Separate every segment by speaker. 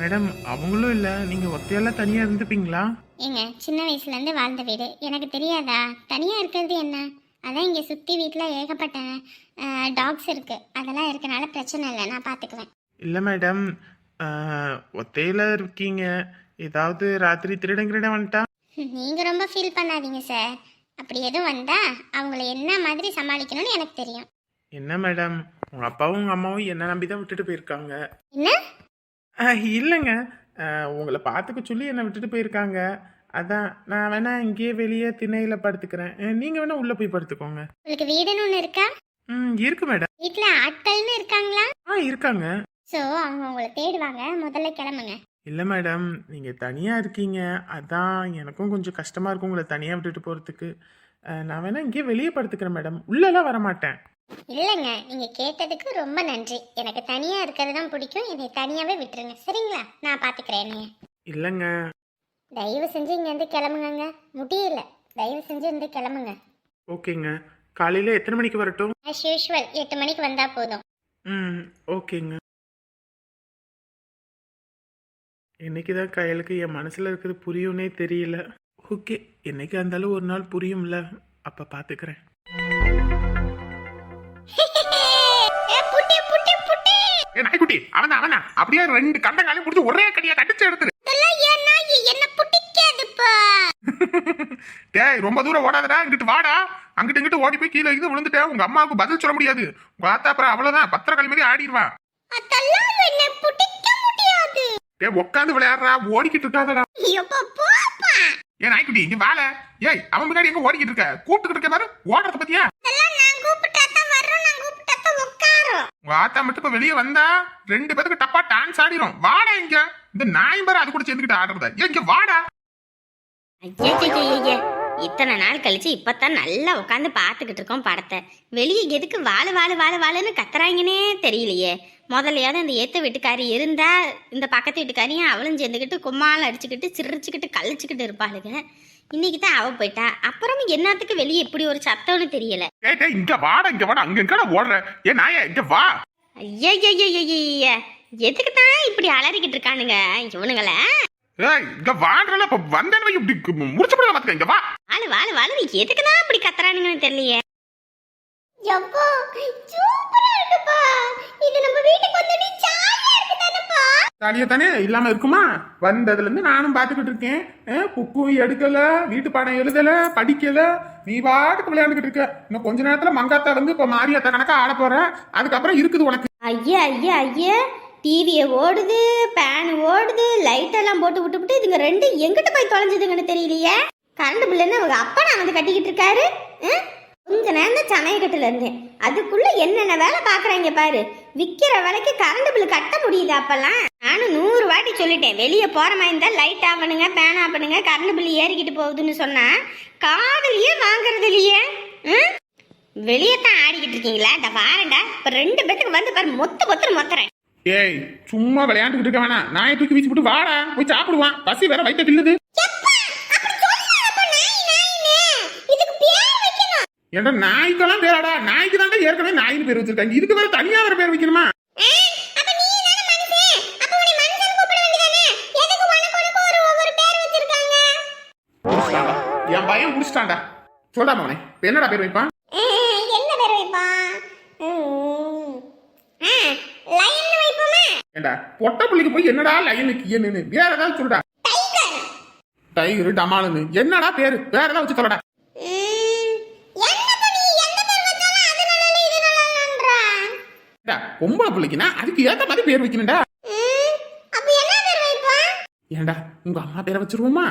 Speaker 1: Madam அவங்களும் இல்லை. நீங்கள் ஒத்தையெல்லாம் தனியாக இருந்துப்பீங்களா?
Speaker 2: ஏங்க சின்ன வயசுலேருந்து வாழ்ந்த வீடு. எனக்கு தெரியாதா? தனியாக இருக்கிறது என்ன? அதான் இங்கே சுற்றி வீட்டில் ஏகப்பட்ட டாக்ஸ் இருக்குது அதெல்லாம் இருக்கனால பிரச்சனை இல்லை. நான் பார்த்துக்குவேன்
Speaker 1: இல்லை மேடம். ஒத்தையில் இருக்கீங்க. ஏதாவது ராத்திரி திருடன் கிருடன் வந்துட்டா?
Speaker 2: நீங்கள் ரொம்ப ஃபீல் பண்ணாதீங்க சார் அப்படி எதுவும் வந்தால் அவங்கள என்ன மாதிரி சமாளிக்கணும்னு எனக்கு தெரியும்.
Speaker 1: என்ன மேடம்? உங்கள் அப்பாவும் உங்கள் அம்மாவும் என்ன நம்பி தான் விட்டுட்டு போயிருக்காங்க.
Speaker 2: என்ன?
Speaker 1: இல்லைங்க. உங்களை பார்த்துக்க சொல்லி என்னை விட்டுட்டு போயிருக்காங்க. அதான் நான் வேணா இங்கேயே வெளியே திணையில் படுத்துக்கிறேன். நீங்கள் வேணா உள்ளே போய் படுத்துக்கோங்க.
Speaker 2: உங்களுக்கு வீடுன்னு ஒன்று இருக்கா?
Speaker 1: ம் இருக்கு மேடம்.
Speaker 2: வீட்டில் ஆட்கள்னு இருக்காங்களா?
Speaker 1: ஆ இருக்காங்க.
Speaker 2: ஸோ அவங்க உங்களை தேடுவாங்க. முதல்ல கிளம்புங்க.
Speaker 1: இல்லை மேடம் நீங்கள் தனியாக இருக்கீங்க. அதான் எனக்கும் கொஞ்சம் கஷ்டமாக இருக்கும் உங்களை தனியாக விட்டுட்டு போகிறதுக்கு நான் வேணா இங்கேயே வெளியே படுத்துக்கிறேன் மேடம். உள்ளெல்லாம் வரமாட்டேன்.
Speaker 2: இல்லைங்க நீங்கள் கேட்டதுக்கு ரொம்ப நன்றி. எனக்கு தனியாக இருக்கிறது தான் பிடிக்கும். என்னை தனியாகவே விட்டுருங்க. சரிங்களா? நான் பார்த்துக்கிறேன் என்னைய.
Speaker 1: இல்லைங்க.
Speaker 2: தயவு செஞ்சு இங்கேருந்து கிளம்புங்கங்க. முடியல. தயவு செஞ்சு இருந்து கிளம்புங்க.
Speaker 1: ஓகேங்க. காலையில் எத்தனை மணிக்கு வரட்டும்?
Speaker 2: ஆஸ் யூஷுவல் எட்டு மணிக்கு வந்தால் போதும்.
Speaker 1: ம் ஓகேங்க. என்னைக்கு தான் கையலுக்கு என் மனசில் இருக்கிறது புரியும்னே தெரியல. ஓகே என்னைக்கு இருந்தாலும் ஒரு நாள் புரியும்ல. அப்போ பார்த்துக்கிறேன்
Speaker 2: ஏ
Speaker 1: நாய்க்குட்டி அவன் அவனா அப்படியே ரெண்டு கண்ட காலையும் பிடிச்சி ஒரே கடியா கடிச்சு எடுத்துரு. டேய் ரொம்ப தூரம் ஓடாதடா. இங்கிட்டு வாடா. அங்கிட்டு இங்கிட்டு ஓடி போய் கீழே இது விழுந்துட்டேன் உங்க அம்மாவுக்கு பதில் சொல்ல முடியாது. உங்க ஆத்தா அப்புறம் அவ்வளவுதான். பத்திரக்காளி மாதிரி ஆடிடுவா
Speaker 2: அதெல்லாம் என்ன பிடிக்க முடியாது.
Speaker 1: டேய் உட்காந்து விளையாடுறா. ஓடிக்கிட்டு இருக்காதடா. ஏன் நாய்க்குட்டி இங்க வாழ. ஏய் அவன் முன்னாடி எங்க ஓடிக்கிட்டு இருக்க? கூப்பிட்டுக்கிட்டு இருக்க பாரு. ஓடுறத பத்தியா
Speaker 2: இதெல்லாம் நான் கூப்பிட்டா தான் வரும், நான் கூப்பிட்டா தான் உட்காரும்.
Speaker 1: உங்க ஆத்தா மட்டும் இப்ப வெளியே வந்தா ரெண்டு பேத்துக்கு டப்பா டான்ஸ் ஆடிரும். வாடா இங்க. இந்த நாய் பாரு அது கூட சேர்ந்துக்கிட்டு ஆடுறத. இங்க வாடா.
Speaker 3: இத்தனை நாள் கழிச்சு இப்பதான் நல்லா உட்காந்து பார்த்துக்கிட்டு இருக்கோம் படத்தை. வெளியே எதுக்கு வாழு வாழு வாழு வாழுன்னு கத்துறாங்கன்னே தெரியலையே. முதல்லையாவது இந்த ஏத்த வீட்டுக்காரி இருந்தா இந்த பக்கத்து வீட்டுக்காரியும் அவளும் சேர்ந்துக்கிட்டு கும்மாலம் அடிச்சுக்கிட்டு சிரிச்சுக்கிட்டு கழிச்சுக்கிட்டு இருப்பாளுங்க. இன்னைக்கு தான் அவ போயிட்டா. அப்புறம் என்னத்துக்கு வெளியே இப்படி ஒரு சத்தம்னு தெரியல.
Speaker 1: ஏய் டேய் இங்க வாடா இங்க வாடா. அங்க எங்கடா ஓடுற? ஏன் நாயே இங்க வா.
Speaker 3: ஐயய்யய்யய்ய எதுக்கு தான் இப்படி அலறிக்கிட்டு இருக்கானுங்க? இவனுங்கள
Speaker 1: ஏய் இங்க வாடுறல இப்ப வந்தேன்னு இப்படி முடிச்சு போட பாத்துக்க இங்க வா.
Speaker 3: வாழு வாழு வாழு எதுக்கு தான் இப்படி கத்துறானுங்கன்னு தெரியலையே.
Speaker 2: யப்பா, சூப்பரா இருக்குப்பா. இது நம்ம வீட்டுக்கு ஜாலியா இருக்கு தானேப்பா?
Speaker 1: தாலியா தானே இல்லாம இருக்குமா? வந்ததுல இருந்து நானும் பாத்துக்கிட்டு இருக்கேன். புக்கும் எடுக்கல வீட்டு பாடம் எழுதல படிக்கல. நீ பாட்டுக்கு விளையாண்டுக்கிட்டு இருக்க. இன்னும் கொஞ்ச நேரத்துல மங்காத்தா வந்து இப்ப மாரியாத்தா கணக்கா ஆட போற. அதுக்கப்புறம் இருக்குது உனக்கு.
Speaker 3: ஐயா ஐயா ஐயா. டிவியை ஓடுது பேன் ஓடுது லைட் எல்லாம் போட்டு விட்டு விட்டு இதுங்க ரெண்டு எங்கிட்ட போய் தொலைஞ்சதுங்கன்னு தெரியலையே. கரண்ட் பில்லுன்னு அவங்க அப்பா நான் வந்து கட்டிக்கிட்டு இருக்காரு? ம்? கொஞ்ச நேரம் தான் சமயக்கட்டுல இருந்தேன். அதுக்குள்ள என்னென்ன வேலை பாக்குறாங்க பாரு. விற்கிற விலைக்கு கரண்ட் பில்லு கட்ட முடியுது அப்பெல்லாம். நானும் நூறு வாட்டி சொல்லிட்டேன் வெளியே போற மாதிரி இருந்தால் லைட் ஆஃப் பண்ணுங்க பேன் ஆஃப் பண்ணுங்க கரண்ட் பில்லு ஏறிக்கிட்டு போகுதுன்னு சொன்னா காதலியே வாங்குறது இல்லையே? ம்? வெளியே தான் ஆடிக்கிட்டு இருக்கீங்களா? இந்த வாரண்டா இப்போ ரெண்டு பேத்துக்கு வந்து பாரு மொத்த மொத்தம் மொத்தறேன்.
Speaker 1: ஏய் சும்மா விளையாண்டுக்கிட்டு இருக்க வேணாம். நாயை தூக்கி வீச்சு போட்டு வாடா போய் சாப்பிடுவான். பசி வேற வயிற்ற தில்லுது. ஏன்டா நாய்க்கெல்லாம் பேராடா? நாய்க்கு தான்டா ஏற்கனவே நாயின்னு பேர் வச்சிருக்காங்க. இதுக்கு வேற தனியா வேற பேர் வைக்கணுமா. என் பையன் முடிச்சிட்டான்டா சொல்டா மவனே என்னடா பேர் வைப்பான்?
Speaker 2: என்ன பேர் வைப்பான்?
Speaker 1: ஏண்டா பொட்ட புள்ளிக்கு போய் என்னடா லைனுக்கு என்னன்னு வேற ஏதாவது சொல்லுடா டைகர் டமாலுன்னு. என்னடா பேரு? வேற ஏதாவது வச்சு சொல்லடா. பொம்பளை புள்ளிக்குன்னா அதுக்கு ஏத்த மாதிரி பேர் வைக்கணும்டா. ஏண்டா உங்க அம்மா பேரை வச்சிருவோமா?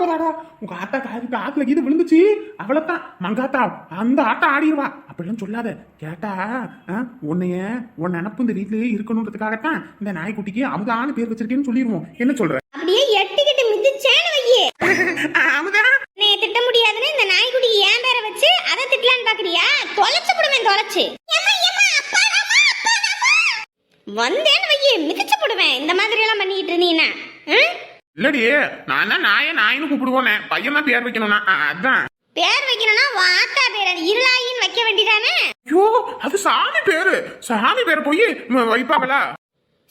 Speaker 1: போடாத சத்த போடாடா உங்க ஆத்தா காதுக்கு ஆத்துல கீது விழுந்துச்சு. அவ்வளவுதான் மங்காத்தா அந்த ஆட்டம் ஆடிடுவா. அப்படிலாம் சொல்லாத. கேட்டா உன்னைய உன் நினப்பு இந்த வீட்லயே இருக்கணுன்றதுக்காகத்தான் இந்த நாய்க்குட்டிக்கு அமுதான பேர் வச்சிருக்கேன்னு சொல்லிடுவோம். என்ன சொல்ற?
Speaker 3: அப்படியே எட்டுக்கிட்டு மிதிச்சேன்னு வையே.
Speaker 1: அமுதா?
Speaker 3: நீ திட்ட முடியாதுன்னு இந்த நாய்க்குட்டிக்கு ஏன் பேரை வச்சு அதை திட்டலான்னு பாக்குறியா? தொலைச்சு போடுவேன் தொலைச்சு. வந்தேன்னு வையே மிதிச்சு போடுவேன். இந்த மாதிரி எல்லாம் பண்ணிட்டு இருந்தீங்கன்னா?
Speaker 1: இல்லடி நான் தான் நாய நாயின்னு கூப்பிடுவோனே. பையன் தான் பேர் வைக்கணும்னா. அதான்.
Speaker 3: பேர் வைக்கணும்னா ஆத்தா பேர் அது இருளாயின்னு வைக்க வேண்டியதானே?
Speaker 1: ஐயோ அது சாமி பேரு. சாமி பேரை போய் வைப்பாங்களா?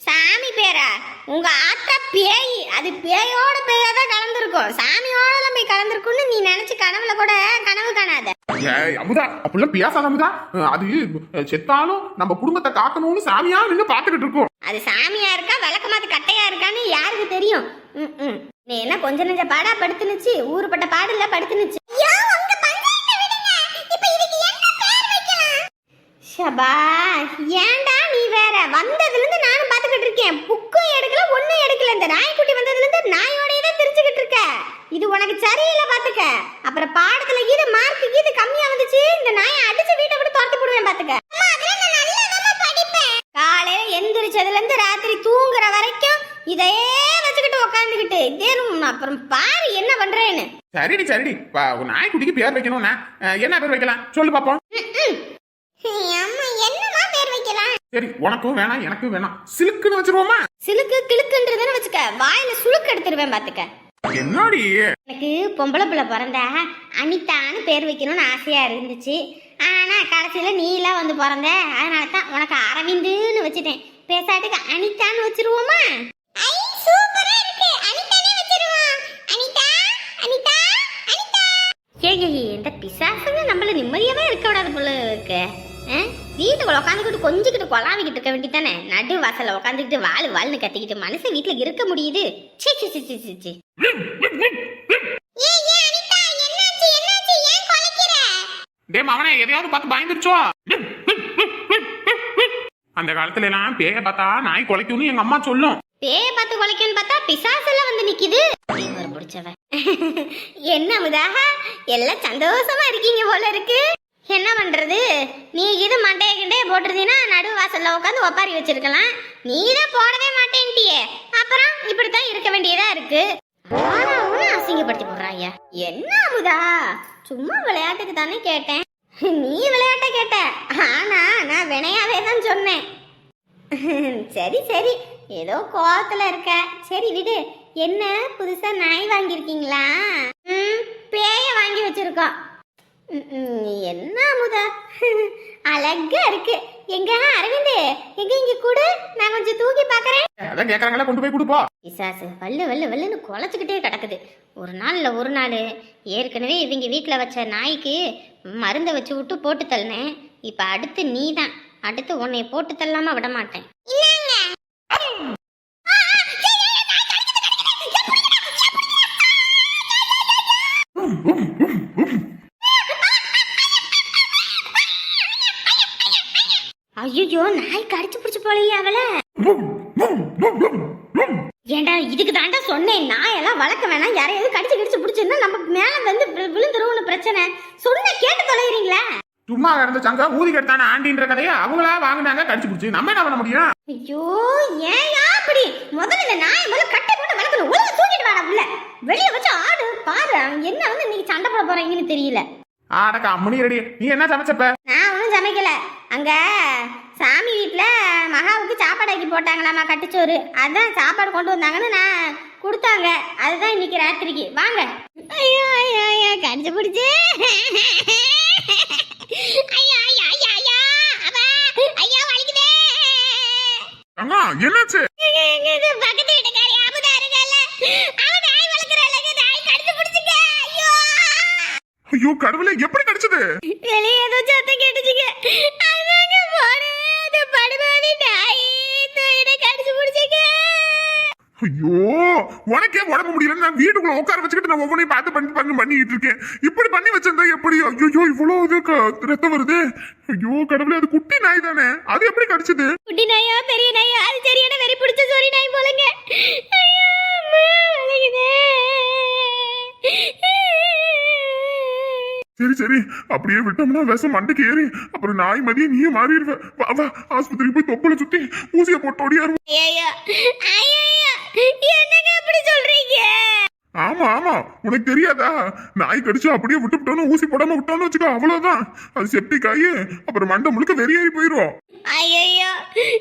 Speaker 3: சாமி பேரா? உங்க ஆத்தா பேய் அது பேயோட பேயா தான் கலந்துருக்கும். சாமியோட போய் கலந்துருக்கும்னு நீ நினைச்சு கனவுல கூட கனவு காணாத.
Speaker 1: ஏய் அமுதா அப்படிலாம் பேசாத அமுதா. அது செத்தாலும் நம்ம குடும்பத்தை காக்கணும்னு சாமியா நின்று பாத்துக்கிட்டு இருக்கோம்.
Speaker 3: அது சாமியா இருக்கா விளக்கமாத்து கட்டையா இருக்கான்னு யாருக்கு தெரியும்? ம். நீ என்ன கொஞ்ச நெஞ்ச பாடா படுத்துனுச்சு? ஊருப்பட்ட பாடுல படுத்துனுச்சு. ஷபா ஏன்டா நீ வேற? வந்ததுல இருந்து நானும் பாத்துக்கிட்டு இருக்கேன். புக்கும் எடுக்கல ஒண்ணும் எடுக்கல. இந்த நாய்க்குட்டி வந்ததுல இருந்து நாயோடயே தான் தெரிஞ்சுக்கிட்டு இருக்க. இது உனக்கு சரியில்லை பாத்துக்க அப்புறம் பாடத்துல இது மார்க் இது கம்மியா வந்துச்சு. இந்த நாயை அடிச்சு வீட்டை room. அப்புறம் பாரு என்ன பண்றேன்னு.
Speaker 1: சரிடி சரிடி. நாய்க்குட்டிக்கு பேர் வைக்கணும்னா என்ன பேர் வைக்கலாம்? சொல்லு பாப்போம்.
Speaker 3: அம்மா என்னமா பேர் வைக்கலாம்?
Speaker 1: சரி உனக்கும் வேணாம் எனக்கும் வேணாம். சிலுக்குன்னு வச்சிருவோமா?
Speaker 3: சிலுக்கு கிளுக்குன்றதுன்னு வச்சுக்க. வாயில சுளுக்கு எடுத்துருவேன் பாத்துக்க.
Speaker 1: என்னடி?
Speaker 3: எனக்கு பொம்பளை பிள்ளை பிறந்த அனிதான்னு பேர் வைக்கணும்னு ஆசையா இருந்துச்சு. ஆனா கடைசியில நீலாம் வந்து பிறந்த. அதனால தான் உனக்கு அரவிந்துன்னு வச்சுட்டேன். பேசாட்டுக்கு அனிதான்னு வச்சிருவோமா? சூப்பரா ஏய் இந்த பிசாசுங்க நம்மள நிம்மதியாவே இருக்க விடாது போல இருக்கு? வீட்டுக்குள்ள உட்காந்துக்கிட்டு கொஞ்சிக்கிட்டு கொலாவிக்கிட்டு இருக்க வேண்டியதானே நடு வாசல்ல உட்காந்துக்கிட்டு வாழ் வாழ்னு கத்திக்கிட்டு மனுஷன் வீட்டுல இருக்க முடியுது. சீ சீ சீ சீ சீ சீ
Speaker 1: டே மகனே எதையாவது பார்த்து பயந்துருச்சோ? அந்த காலத்துல எல்லாம் பேய பார்த்தா நாய் குலைக்கும்னு எங்க அம்மா சொல்லும்.
Speaker 3: பேய பார்த்து குலைக்குன்னு பார்த்தா பிசாசு எல்லாம் வந்து நிக்குது. ஒரு பிடிச்சவன் என்ன முதாக? எல்லாம் சந்தோஷமா இருக்கீங்க போல இருக்கு. என்ன பண்றது? நீ இது மண்டைய கிண்டைய போட்டிருந்தீங்கன்னா நடு வாசல்ல உட்காந்து ஒப்பாரி வச்சிருக்கலாம். நீ தான் போடவே மாட்டேன்ட்டியே. அப்புறம் இப்படித்தான் இருக்க வேண்டியதா இருக்கு. அசிங்கப்படுத்தி போடுறாங்க என்ன அமுதா சும்மா விளையாட்டுக்கு தானே கேட்டேன். நீ விளையாட்ட கேட்ட. ஆனா நான் வினையாவே தான் சொன்னேன். சரி சரி. ஏதோ கோவத்துல இருக்க. சரி விடு. என்ன புதுசா நாய் வாங்கியிருக்கீங்களா? ம் பேய வாங்கி வச்சிருக்கோம். என்ன அமுதா? அழகா இருக்கு. எங்க அரவிந்த் எங்க இங்க கூடு? நான் கொஞ்சம் தூக்கி பாக்குறேன்
Speaker 1: அதான் கேக்குறாங்களா கொண்டு போய் கொடுப்போ
Speaker 3: பிசாசு வல்லு வல்லு வல்லுன்னு குலைச்சிக்கிட்டே கிடக்குது. ஒரு நாள் இல்லை ஒரு நாள். ஏற்கனவே இவங்க வீட்டில் வச்ச நாய்க்கு மருந்தை வச்சு விட்டு போட்டு தள்ளினேன். இப்போ அடுத்து நீ தான் அடுத்து உன்னை போட்டு தள்ளாம விட மாட்டேன். ஐயோ நாய் கடிச்சு பிடிச்சு போலையே அவளை. ஏண்டா இதுக்கு தாண்டா சொன்னேன். நாயெல்லாம் வளர்க்க வேணாம். யாரையாவது கடிச்சு கடிச்சு பிடிச்சிருந்தா நம்ம மேல வந்து விழுந்துருவோம்னு பிரச்சனை. சொன்ன கேட்டு தொலைகிறீங்களா
Speaker 1: சும்மா கிடந்த சங்க ஊதி கெடுத்தான ஆண்டின்ற கதையை அவங்களா வாங்குனாங்க கடிச்சு பிடிச்சி. நம்ம என்ன பண்ண முடியும்?
Speaker 3: ஐயோ ஏயா அப்படி? முதல்ல இந்த நாயை முதல்ல கட்டை போட்டு வளர்க்கணும். ஒழுங்கா தூக்கிட்டு வாடா உள்ள வெளிய வச்சு ஆடு பாரு என்ன வந்து இன்னைக்கு சண்டை போட போறீங்கன்னு தெரியல.
Speaker 1: ஆடக்கா அம்மனி ரெடி நீ என்ன சமைச்சப்ப?
Speaker 3: நான் ஒன்றும் சமைக்கல. அங்க சாமி வீட்டில் மகாவுக்கு சாப்பாடு ஆக்கி போட்டாங்களாமா கட்டுச்சோறு. அதான் சாப்பாடு கொண்டு வந்தாங்கன்னு நான் கொடுத்தாங்க. அதுதான் இன்னைக்கு ராத்திரிக்கு. வாங்க. ஐயோ ஐயோ ஐயோ கடிச்சு பிடிச்சு ஐயா ஐயா ஐயா ஐயா. அவா ஐயா வலிக்குதே.
Speaker 1: அம்மா என்னாச்சு?
Speaker 3: பக்கத்து வீட்டுக்காரி அமுதா இருக்கல அவ நாய் வளர்க்குறாள். நாய் கடிச்சு பிடிச்சிக்க ஐயோ.
Speaker 1: ஐயோ கடவுளே எப்படி கடிச்சது?
Speaker 3: வெளியே ஏதோ சத்தம் கேட்டுச்சுங்க.
Speaker 1: ஐயோ உனக்கே உடம்பு முடியல நான் வீட்டுக்குள்ள உட்கார வச்சுக்கிட்டு நான் ஒவ்வொன்றையும் பார்த்து பண்ணி பண்ணி பண்ணிட்டு இருக்கேன். இப்படி பண்ணி வச்சிருந்தா எப்படி ஐயோ இவ்வளவு இது ரத்தம் வருது. ஐயோ கடவுளே அது குட்டி நாய் தானே? அது எப்படி கடிச்சது?
Speaker 3: குட்டி நாயா பெரிய நாயா? அது சரியான வெறி பிடிச்ச சொறி நாய் போலங்க. ஐயோ அம்மா வலிக்குதே.
Speaker 1: சரி சரி. அப்படியே விட்டோம்னா விஷம் மண்டைக்கு ஏறி. அப்புறம் நாய் மதியம் நீயே மாறிடுவ. வா வா. ஆஸ்பத்திரிக்கு போய் தொப்புல சுத்தி ஊசியை போட்டு ஓடியாரு
Speaker 3: என்னங்க அப்படி சொல்றீங்க?
Speaker 1: ஆமா ஆமா. உனக்கு தெரியாதா? நாய் கடிச்சு அப்படியே விட்டு விட்டோம்னு ஊசி போடாம விட்டோம்னு வச்சுக்கோ அவ்வளவுதான். அது செப்டிக் ஆகி அப்புறம் மண்டை முழுக்க வெறியேறி போயிருவோம்
Speaker 3: ஐயோ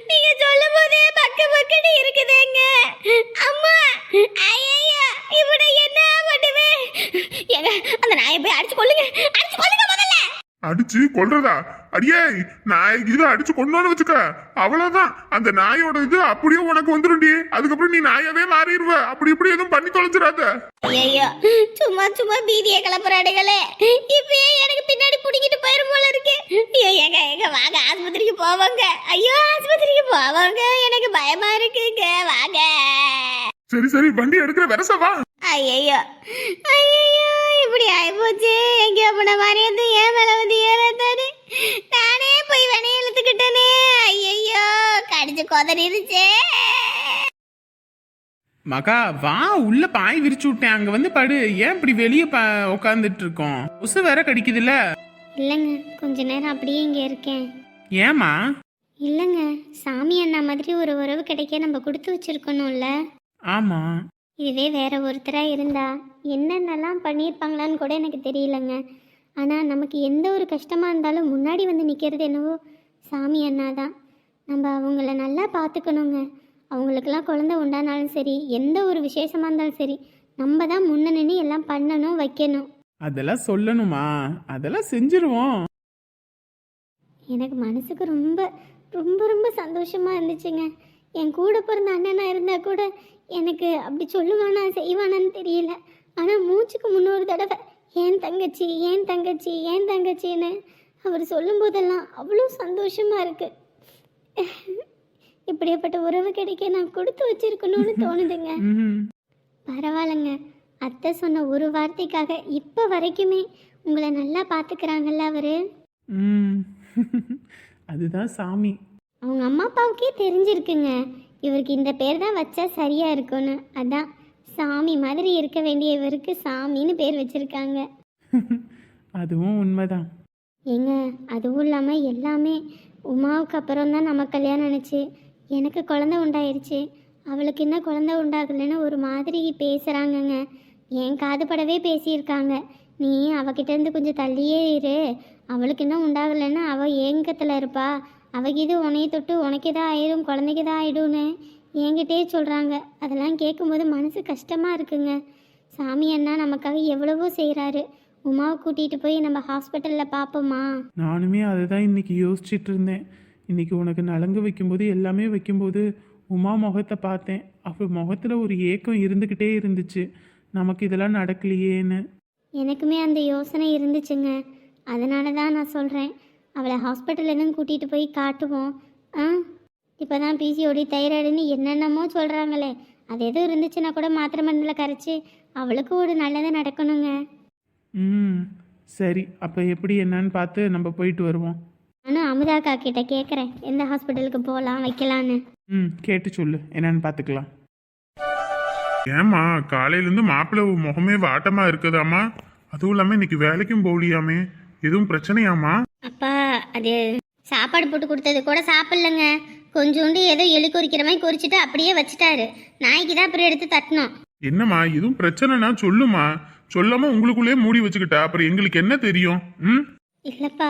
Speaker 3: நீங்க சொல்லும் போதே பக்க பக்கன்னு இருக்குதுங்க. அம்மா ஐயோ இவட என்ன பண்ணுவே அந்த நாயை போய் அடிச்சு கொல்லுங்க. அடிச்சு கொல்லுங்க முதல்ல.
Speaker 4: அடிச்சு கொல்றதா? அடியே நாய்க்கு இது அடிச்சு கொண்டோன்னு வச்சுக்க. அவ்வளவுதான். அந்த நாயோட இது அப்படியே உனக்கு வந்துரும்டி. அதுக்கப்புறம் நீ நாயாவே மாறிடுவ. அப்படி இப்படி எதுவும் பண்ணி தொலைஞ்சிடாத
Speaker 3: ஐயோ சும்மா சும்மா பீதியை கிளப்புறாடுகளே இப்பயே எனக்கு பின்னாடி பிடிக்கிட்டு போயிரும் போல இருக்கு. ஐயோ ஏங்க ஏங்க வாங்க ஆஸ்பத்திரிக்கு போவாங்க. ஐயோ ஆஸ்பத்திரிக்கு போவாங்க. எனக்கு பயமா இருக்குங்க. வாங்க.
Speaker 4: சரி சரி வண்டி எடுக்கிற வெரச வா.
Speaker 3: ஐயோ ஐயோ இப்படி ஆயிப்போச்சு எங்கேயோ போன மாதிரி வந்து ஏன் மேல வந்து ஏறாதாரு நானே போய் வெனைய இழுத்துக்கிட்டேனே. ஐயோ கடிச்சு கொதறிடுச்சே.
Speaker 1: மகா வா உள்ள பாய் விரிச்சு விட்டேன். அங்க வந்து படு. ஏன் இப்படி வெளியே உட்காந்துட்டு இருக்கோம் உசு வேற கடிக்குதுல்ல.
Speaker 2: இல்லைங்க கொஞ்ச நேரம் அப்படியே இங்கே இருக்கேன்.
Speaker 1: ஏமா
Speaker 2: இல்லைங்க சாமி அண்ணா மாதிரி ஒரு உறவு கிடைக்க நம்ம கொடுத்து வச்சிருக்கணும்ல.
Speaker 1: ஆமா.
Speaker 2: இதுவே வேற ஒருத்தராக இருந்தா என்னென்னலாம் பண்ணியிருப்பாங்களான்னு கூட எனக்கு தெரியலங்க. ஆனால் நமக்கு எந்த ஒரு கஷ்டமாக இருந்தாலும் முன்னாடி வந்து நிற்கிறது என்னவோ சாமி அண்ணா தான். நம்ம அவங்கள நல்லா பார்த்துக்கணுங்க. அவங்களுக்கெல்லாம் குழந்தை உண்டானாலும் சரி எந்த ஒரு விசேஷமாக இருந்தாலும் சரி நம்ம தான் முன்ன நின்று எல்லாம் பண்ணணும் வைக்கணும்.
Speaker 1: அதெல்லாம் சொல்லணுமா? அதெல்லாம் செஞ்சிருவோம்.
Speaker 2: எனக்கு மனசுக்கு ரொம்ப ரொம்ப ரொம்ப சந்தோஷமாக இருந்துச்சுங்க. என் கூட பிறந்த அண்ணனா இருந்தால் கூட எனக்கு அப்படி சொல்லுவானா செய்வானான்னு தெரியல. ஆனால் மூச்சுக்கு முன்னொரு தடவை ஏன் தங்கச்சி ஏன் தங்கச்சி ஏன் தங்கச்சின்னு அவர் சொல்லும்போதெல்லாம் அவ்வளோ சந்தோஷமாக இருக்கு. இப்படியாப்பட்ட உறவு கிடைக்க நான் கொடுத்து வச்சிருக்கணும்னு தோணுதுங்க. பரவாயில்லைங்க. அத்தை சொன்ன ஒரு வார்த்தைக்காக இப்போ வரைக்குமே உங்களை நல்லா பார்த்துக்கிறாங்கல்ல அவரு.
Speaker 1: அதுதான் சாமி.
Speaker 2: அவங்க அம்மா அப்பாவுக்கே தெரிஞ்சிருக்குங்க. இவருக்கு இந்த பேர் தான் வச்சா சரியா இருக்கும்னு. அதான் சாமி மாதிரி இருக்க வேண்டிய இவருக்கு சாமின்னு பேர் வச்சிருக்காங்க.
Speaker 1: அதுவும் உண்மைதான்.
Speaker 2: ஏங்க அதுவும் இல்லாமல் எல்லாமே உமாவுக்கு அப்புறம் தான் நம்ம கல்யாணம் ஆனுச்சு. எனக்கு குழந்தை உண்டாயிருச்சு. அவளுக்கு இன்னும் குழந்தை உண்டாகலைன்னு ஒரு மாதிரி பேசுகிறாங்கங்க என் காது படவே பேசியிருக்காங்க. நீ அவகிட்ட இருந்து கொஞ்சம் தள்ளியே இரு. அவளுக்கு இன்னும் உண்டாகலைன்னா அவள் ஏங்கத்தில் இருப்பா. அவக்கு இது உனையை தொட்டு உனக்கு தான் ஆயிடும் குழந்தைக்கு தான் ஆயிடும்னு என்கிட்டயே சொல்கிறாங்க அதெல்லாம் கேட்கும்போது மனசு கஷ்டமாக இருக்குங்க. சாமி அண்ணா நமக்காக எவ்வளவோ செய்கிறாரு உமாவை கூட்டிகிட்டு போய் நம்ம ஹாஸ்பிட்டலில் பார்ப்போமா
Speaker 1: நானுமே அதை தான் இன்னைக்கு யோசிச்சுட்டு இருந்தேன். இன்னைக்கு உனக்கு நலங்கு வைக்கும்போது எல்லாமே வைக்கும்போது உமா முகத்தை பார்த்தேன். அவள் முகத்தில் ஒரு ஏக்கம் இருந்துக்கிட்டே இருந்துச்சு. நமக்கு இதெல்லாம் நடக்கலையேன்னு.
Speaker 2: எனக்குமே அந்த யோசனை இருந்துச்சுங்க. அதனால தான் நான் சொல்கிறேன் அவளை ஹாஸ்பிட்டல்லேருந்து கூட்டிகிட்டு போய் காட்டுவோம். ஆ? இப்போ தான் பிசிஓடி தைராய்டுன்னு என்னென்னமோ சொல்கிறாங்களே அது எதுவும் இருந்துச்சுன்னா கூட மாத்திரை மருந்தில் கரைச்சி அவளுக்கு ஒரு நல்லது நடக்கணுங்க.
Speaker 1: ம். சரி அப்போ எப்படி என்னன்னு பார்த்து நம்ம போயிட்டு வருவோம்.
Speaker 2: நானும் அமுதாக்கா கிட்ட கேட்குறேன் எந்த ஹாஸ்பிட்டலுக்கு போகலாம் வைக்கலான்னு
Speaker 1: ம் கேட்டு சொல்லு. என்னன்னு பார்த்துக்கலாம்.
Speaker 4: ஏமா காலையில இருந்து மாப்பிள்ளை முகமே வாட்டமா இருக்குதாம்மா அதுவும் இல்லாம இன்னைக்கு வேலைக்கும் போகலியாமே. எதுவும் பிரச்சனையாமா
Speaker 2: அப்பா அது சாப்பாடு போட்டு கொடுத்தது கூட சாப்பிட்லங்க. கொஞ்சோண்டு ஏதோ எலி குறிக்கிற மாதிரி குறிச்சிட்டு அப்படியே வச்சுட்டாரு. நாய்க்கு தான் அப்புறம் எடுத்து தட்டணும்.
Speaker 4: என்னம்மா எதுவும் பிரச்சனைனா சொல்லுமா சொல்லாம உங்களுக்குள்ளே மூடி வச்சுக்கிட்டா அப்புறம் எங்களுக்கு என்ன தெரியும்? ம்?
Speaker 2: இல்லப்பா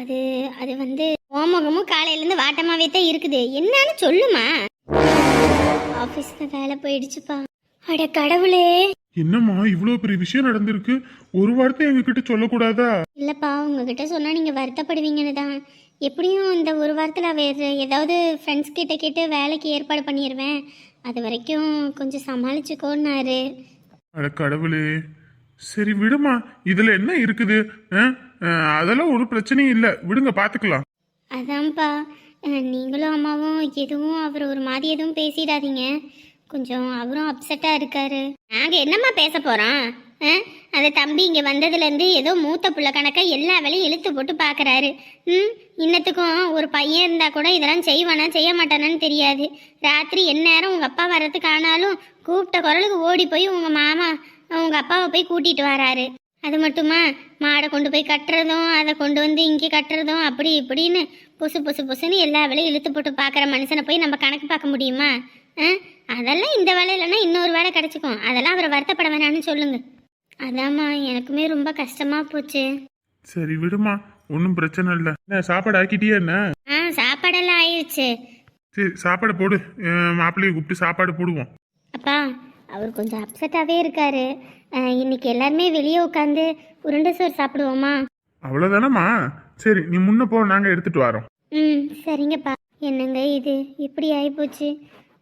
Speaker 2: அது அது வந்து ஓமகமும் காலையிலேருந்து வாட்டமாவே தான் இருக்குது. என்னன்னு சொல்லுமா ஆஃபீஸில் வேலை போயிடுச்சுப்பா. அட கடவுளே.
Speaker 4: என்னம்மா இவ்வளோ பெரிய விஷயம் நடந்திருக்கு? ஒரு வார்த்தை எங்ககிட்ட சொல்லக்கூடாதா?
Speaker 2: இல்லைப்பா உங்ககிட்ட சொன்னால் நீங்கள் வருத்தப்படுவீங்கன்னு தான். எப்படியும் இந்த ஒரு வாரத்தில் வேறு ஏதாவது ஃப்ரெண்ட்ஸ் கிட்ட கேட்டு வேலைக்கு ஏற்பாடு பண்ணிடுவேன் அது வரைக்கும் கொஞ்சம் சமாளிச்சுக்கோன்னாரு.
Speaker 4: அட கடவுளே. சரி விடுமா இதுல என்ன இருக்குது? ஆ, அதெல்லாம் ஒரு பிரச்சனையும் இல்லை. விடுங்க பாத்துக்கலாம்.
Speaker 2: அதான்ப்பா. அஹ், நீங்களும் அம்மாவும் எதுவும் அவர் ஒரு மாதிரி எதுவும் பேசிடாதீங்க. கொஞ்சம் அவரும் அப்செட்டாக இருக்காரு. நாங்கள் என்னம்மா பேச போகிறோம் அந்த தம்பி இங்கே வந்ததுலேருந்து ஏதோ மூத்த புள்ள கணக்காக எல்லா வேலையும் இழுத்து போட்டு பார்க்குறாரு ம்? இன்னத்துக்கும் ஒரு பையன் இருந்தால் கூட இதெல்லாம் செய்வானா செய்ய மாட்டானான்னு தெரியாது. ராத்திரி எந்நேரம் உங்கள் அப்பா வர்றதுக்கு ஆனாலும் கூப்பிட்ட குரலுக்கு ஓடி போய் உங்கள் மாமா உங்கள் அப்பாவை போய் கூட்டிகிட்டு வராரு. அது மட்டுமா? மாடை கொண்டு போய் கட்டுறதும் அதை கொண்டு வந்து இங்கே கட்டுறதும் அப்படி இப்படின்னு புசு புசு புசுன்னு எல்லா வேலையும் இழுத்து போட்டு பார்க்குற மனுஷனை போய் நம்ம கணக்கு பார்க்க முடியுமா? அதெல்லாம் இந்த வேலை இல்லைன்னா இன்னொரு வேலை கிடச்சிக்கும். அதெல்லாம் அவரை வருத்தப்பட வேணாம்னு சொல்லுங்க. அதாம்மா எனக்குமே ரொம்ப கஷ்டமாக போச்சு.
Speaker 4: சரி விடுமா ஒன்றும் பிரச்சனை இல்லை. என்ன சாப்பாடு ஆக்கிட்டியா என்ன?
Speaker 2: ஆ சாப்பாடெல்லாம் ஆயிடுச்சு
Speaker 4: சரி சாப்பாடு போடு. மாப்பிள்ளையை கூப்பிட்டு சாப்பாடு போடுவோம்.
Speaker 2: அப்பா அவர் கொஞ்சம் அப்செட்டாகவே இருக்காரு. அஹ், இன்னைக்கு எல்லாருமே வெளியே உட்காந்து உருண்டை சோறு சாப்பிடுவோமா?
Speaker 4: அவ்வளவுதானம்மா? சரி நீ முன்ன போ நாங்க எடுத்துட்டு வரோம்.
Speaker 2: ம் சரிங்கப்பா. என்னங்க இது? இப்படி ஆகிப்போச்சு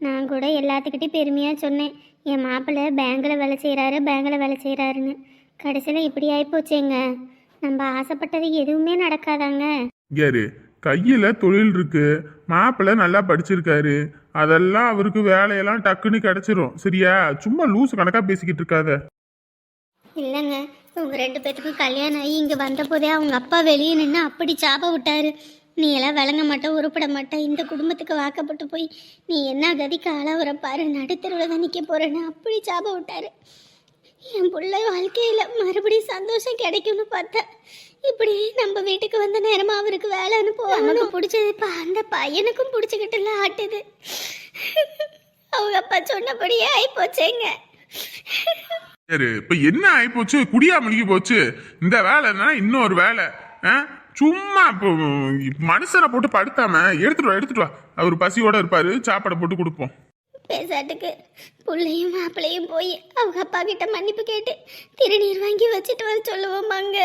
Speaker 2: நான் கூட எல்லாத்துக்கிட்டையும் பெருமையாக சொன்னேன். என் மாப்பிள்ளை பேங்கில் வேலை செய்கிறாரு பேங்கில் வேலை செய்கிறாருன்னு கடைசியில் இப்படி ஆகிப்போச்சேங்க நம்ம ஆசைப்பட்டது எதுவுமே நடக்காதாங்க.
Speaker 4: யாரு? கையில தொழில் இருக்கு. மாப்பிள்ளை நல்லா படிச்சிருக்காரு. அதெல்லாம் அவருக்கு வேலையெல்லாம் டக்குன்னு கிடைச்சிரும். சரியா? சும்மா லூசு கணக்கா பேசிக்கிட்டு இருக்காத.
Speaker 2: இல்லைங்க. உங்கள் ரெண்டு பேத்துக்கும் கல்யாணம் ஆகி இங்கே வந்தபோதே அவங்க அப்பா வெளியே நின்று அப்படி சாப விட்டாரு. நீ எல்லாம் விளங்க மாட்ட உருப்பட மாட்ட. இந்த குடும்பத்துக்கு வாக்கப்பட்டு போய் நீ என்ன கதிக்கு அளவுற பாரு. நடுத்தருவில் தான் நிற்க போறேன்னு அப்படி சாப விட்டாரு. என் பிள்ளை வாழ்க்கையில் மறுபடியும் சந்தோஷம் கிடைக்கும்னு பார்த்தா இப்படி நம்ம வீட்டுக்கு வந்த நேரமா அவருக்கு வேலைன்னு போ நமக்கு பிடிச்சது இப்போ அந்த பையனுக்கும் பிடிச்சிக்கிட்டுல ஆட்டுது. அவங்க அப்பா சொன்னபடியே ஆயிப்போச்சேங்க.
Speaker 4: சரி இப்ப என்ன ஆயிப்போச்சு? குடியா முழுகி போச்சு. இந்த வேலைன்னா இன்னொரு வேலை. ஆ? சும்மா மனுஷனை போட்டு படுத்தாம எடுத்துட்டு வா எடுத்துட்டு வா. அவர் பசியோட இருப்பாரு சாப்பாடை போட்டு கொடுப்போம்.
Speaker 2: பேசாட்டுக்கு பிள்ளையும் மாப்பிள்ளையும் போய் அவங்க அப்பா கிட்ட மன்னிப்பு கேட்டு திருநீர் வாங்கி வச்சுட்டு வர சொல்லுவோமாங்க.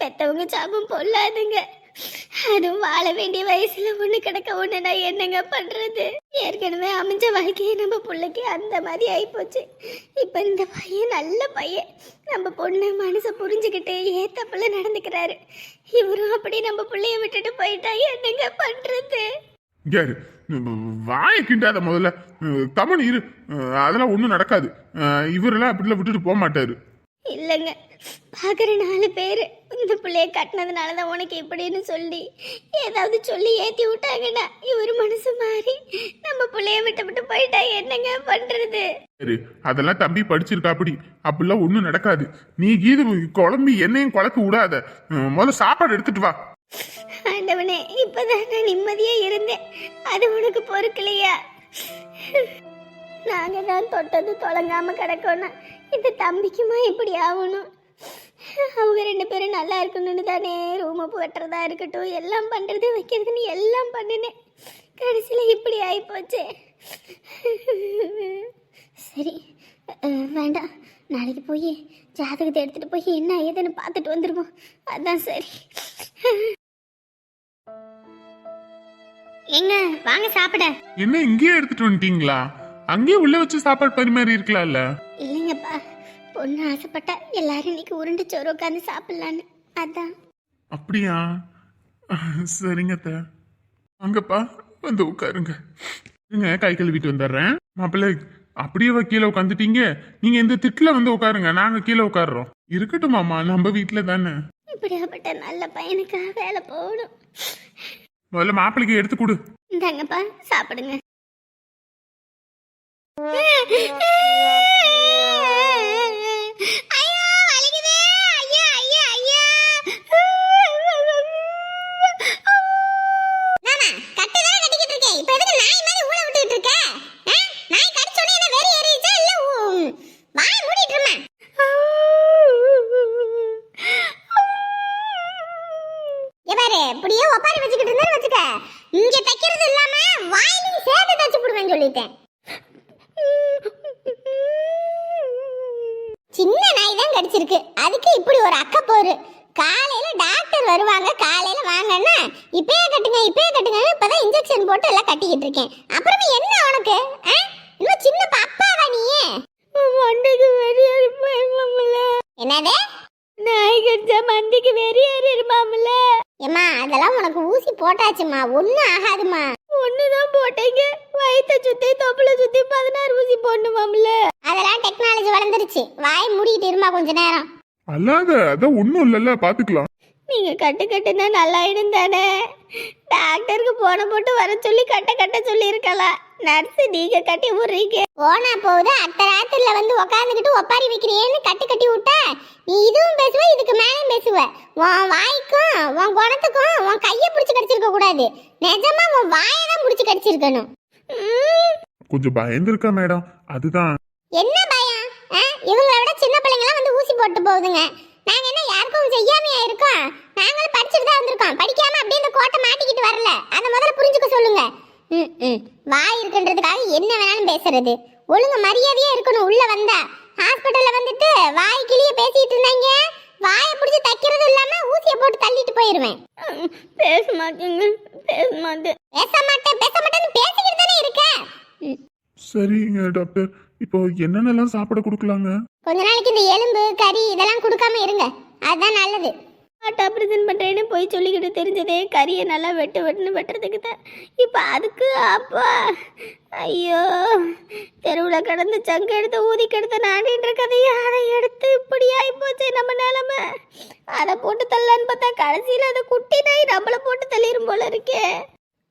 Speaker 2: பெத்தவங்க சாபம் பொல்லாதுங்க. அதுவும் வாழ வேண்டிய வயசுல ஒண்ணு கிடக்க ஒண்ணு நான் என்னங்க பண்றது? ஏற்கனவே அமைஞ்ச வாழ்க்கையை நம்ம பிள்ளைக்கு அந்த மாதிரி ஆயிப்போச்சு. இப்ப இந்த பையன் நல்ல பையன். நம்ம பொண்ணு மனசை புரிஞ்சுக்கிட்டு ஏத்தப்பல நடந்துக்கிறாரு. இவரும் அப்படி நம்ம பிள்ளைய விட்டுட்டு போயிட்டா என்னங்க பண்றது?
Speaker 4: யாரு வாயை கிண்டாத முதல்ல தமிழ் இரு. அதெல்லாம் ஒன்றும் நடக்காது. இவரெல்லாம் அப்படிலாம் விட்டுட்டு போக மாட்டாரு.
Speaker 2: இல்லைங்க பார்க்குற நாலு பேர் இந்த பிள்ளைய கட்டினதுனால தான் உனக்கு இப்படின்னு சொல்லி ஏதாவது சொல்லி ஏற்றி விட்டாங்கன்னா இவர் மனசு மாறி நம்ம பிள்ளைய விட்டு விட்டு போயிட்டா என்னங்க பண்ணுறது
Speaker 4: சரி அதெல்லாம் தம்பி படிச்சிருக்கா அப்படி அப்படிலாம் ஒன்றும் நடக்காது. நீ கீது குழம்பி என்னையும் குழப்பி விடாத. முதல்ல சாப்பாடு எடுத்துட்டு வா.
Speaker 2: ஆண்டவனே இப்போதான் நான் நிம்மதியாக இருந்தேன். அது உனக்கு பொறுக்கலையா? நாங்கள் தான் தொட்டது தொடங்காம கிடக்கணும் இந்த தம்பிக்குமா இப்படி ஆகணும்? அவங்க ரெண்டு பேரும் நல்லா இருக்கணும்னு தானே. ரூமை வெட்டுறதா இருக்கட்டும் எல்லாம் பண்ணுறது வைக்கிறதுன்னு எல்லாம் பண்ணினேன். கடைசியில் இப்படி ஆகிப்போச்சு சரி வேண்டாம். நாளைக்கு போய் ஜாதகத்தை எடுத்துகிட்டு போய் என்ன ஏதுன்னு பார்த்துட்டு வந்துடுவோம் அதான் சரி. எங்க வாங்க சாப்பிட.
Speaker 4: என்ன இங்கேயே எடுத்துட்டு வந்துட்டீங்களா? அங்கேயே உள்ள வச்சு சாப்பாடு பரிமாறி இருக்கலாம்ல.
Speaker 2: இல்லைங்கப்பா. பொண்ணு ஆசைப்பட்டா எல்லாரும் இன்னைக்கு உருண்டை சோறு உட்காந்து சாப்பிடலான்னு. அதான்.
Speaker 4: அப்படியா? சரிங்க அத்தை. வாங்கப்பா வந்து உட்காருங்க. இருங்க கை கழுவிட்டு வந்துடுறேன். மாப்பிள்ளை அப்படியே கீழே உட்காந்துட்டீங்க. நீங்க இந்த திட்டுல வந்து உட்காருங்க நாங்க கீழே உட்காடுறோம் இருக்கட்டும் மாமா நம்ம வீட்டுல தானே.
Speaker 2: இப்படியாப்பட்ட நல்ல பையனுக்காக வேலை போகணும்.
Speaker 4: முதல்ல மாப்பிள்ளைக்கு எடுத்து கொடு.
Speaker 2: இந்தாங்கப்பா சாப்பிடுங்க ஐயோ வலிக்குதே ஐயா ஐயா ஐயா மாமா கட்டு தானே கட்டிக்கிட்டு இருக்கேன் இப்போ எதுக்கு நாய் மாதிரி ஊழ விட்டுட்டு இருக்க ஆ? நாய் கடிச்சோனே என்ன வேற ஏறிச்சா இல்ல ஊ- வாய் மூடிட்டு இருமா பாரு இப்படியே ஒப்பாரி வச்சுக்கிட்டு இருந்தேன்னு வச்சுக்க. இங்க தைக்கிறது இல்லாம வாயிலையும் சேர்த்து தச்சு போடுவேன் சொல்லிட்டேன். சின்ன நாய் தான் கடிச்சிருக்கு. அதுக்கு இப்படி ஒரு அக்க போரு. காலையில டாக்டர் வருவாங்க. காலையில வாங்கன்னா இப்பயே கட்டுங்க இப்பயே கட்டுங்க இப்பதான் இன்ஜெக்ஷன் போட்டு எல்லாம் கட்டிக்கிட்டு இருக்கேன். அப்புறமே என்ன உனக்கு? ஆ? இன்னும் சின்ன பாப்பாவா நீ என்னது? நாய் கடிச்சா மண்டைக்கு வெறியா இருமாமல? ஏம்மா அதெல்லாம் உனக்கு ஊசி போட்டாச்சுமா ஒன்றும் ஆகாதுமா ஒன்று தான் போட்டீங்க. வயிற்ற சுத்தி தொப்புல சுத்தி பதினாறு ஊசி போடணுமாம்ல? அதெல்லாம் டெக்னாலஜி வளர்ந்துருச்சு. வாய் மூடிட்டு இருமா கொஞ்ச நேரம்.
Speaker 4: அல்லாத அதான் ஒன்றும் இல்லைல்ல பாத்துக்கலாம்.
Speaker 2: நீங்க கட்டு கட்டுனா நல்லாயிடும் தானே? டாக்டருக்கு போன போட்டு வர சொல்லி கட்ட கட்ட சொல்லி இருக்கலாம் நர்ஸ் நீங்க கட்டி விடுறீங்க. போனா போகுது அத்த ராத்திரில வந்து உக்காந்துக்கிட்டு ஒப்பாரி வைக்கிறியேன்னு கட்டு கட்டி விட்டா நீ இதுவும் பேசுவ இதுக்கு மேலேயும் பேசுவ. உன் வாய்க்கும் உன் குணத்துக்கும் உன் கையை பிடிச்சி கடிச்சிருக்க கூடாது. நிஜமா உன் வாயை தான் பிடிச்சி கடிச்சிருக்கணும்.
Speaker 4: கொஞ்சம் பயந்துருக்கா மேடம். அதுதான்.
Speaker 2: என்ன பயம்? இவங்களை விட சின்ன பிள்ளைங்களாம் வந்து ஊசி போட்டு போகுதுங்க. நாங்க என்ன யாருக்கும் செய்யாமையா இருக்கோம்? நாங்களும் படிச்சுட்டு தான் வந்திருக்கோம். படிக்காம அப்படியே இந்த கோட்டை மாட்டிக்கிட்டு வரல. அதை முதல்ல புரிஞ்சுக்க சொல்லுங்க. ம், ம். வாய் இருக்குன்றதுக்காக என்ன வேணாலும் பேசுறது.
Speaker 3: ஒழுங்கு மரியாதையா இருக்கணும். உள்ள வந்தா. ஹாஸ்பிட்டல்ல வந்துட்டு வாய் கிளிய பேசிட்டு இருந்தாங்க. வாயை பிடிச்சி தைக்கிறதும் இல்லாம ஊசியை போட்டு தள்ளிட்டு போயிருவேன்.
Speaker 2: பேச மாட்டேங்க பேச மாட்டேன்.
Speaker 3: பேச மாட்டேன் பேச மாட்டேன்னு பேசிக்கிட்டு தானே இருக்க ம்.
Speaker 4: சரிங்க டாக்டர். இப்போ என்னென்னலாம் சாப்பிட கொடுக்கலாங்க?
Speaker 3: கொஞ்ச நாளைக்கு இந்த எலும்பு கறி இதெல்லாம் கொடுக்காம இருங்க. அதுதான் நல்லது.
Speaker 2: ஆப்ரேஷன் பண்ணுறேன்னு போய் சொல்லிக்கிட்டு தெரிஞ்சதே கறியை நல்லா வெட்டு வெட்டுன்னு வெட்டுறதுக்கு தான் இப்போ அதுக்கு அப்பா ஐயோ தெருவில் கிடந்து சங்க எடுத்து ஊதி கெடுத்து நாடிட்டு இருக்கதையும் அதை எடுத்து இப்படி ஆகிப்போச்சு நம்ம நிலமை. அதை போட்டு தள்ளலான்னு பார்த்தா கடைசியில் அதை குட்டி நாய் நம்மளை போட்டு தள்ளிடும் போல இருக்கே.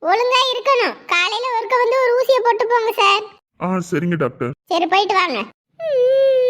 Speaker 3: ஒழுங்கா இருக்கணும். காலையில ஒருக்க வந்து ஒரு ஊசியை போட்டு போங்க சார்.
Speaker 4: ஆ சரிங்க டாக்டர்.
Speaker 3: சரி போயிட்டு வாங்க.
Speaker 2: ம்.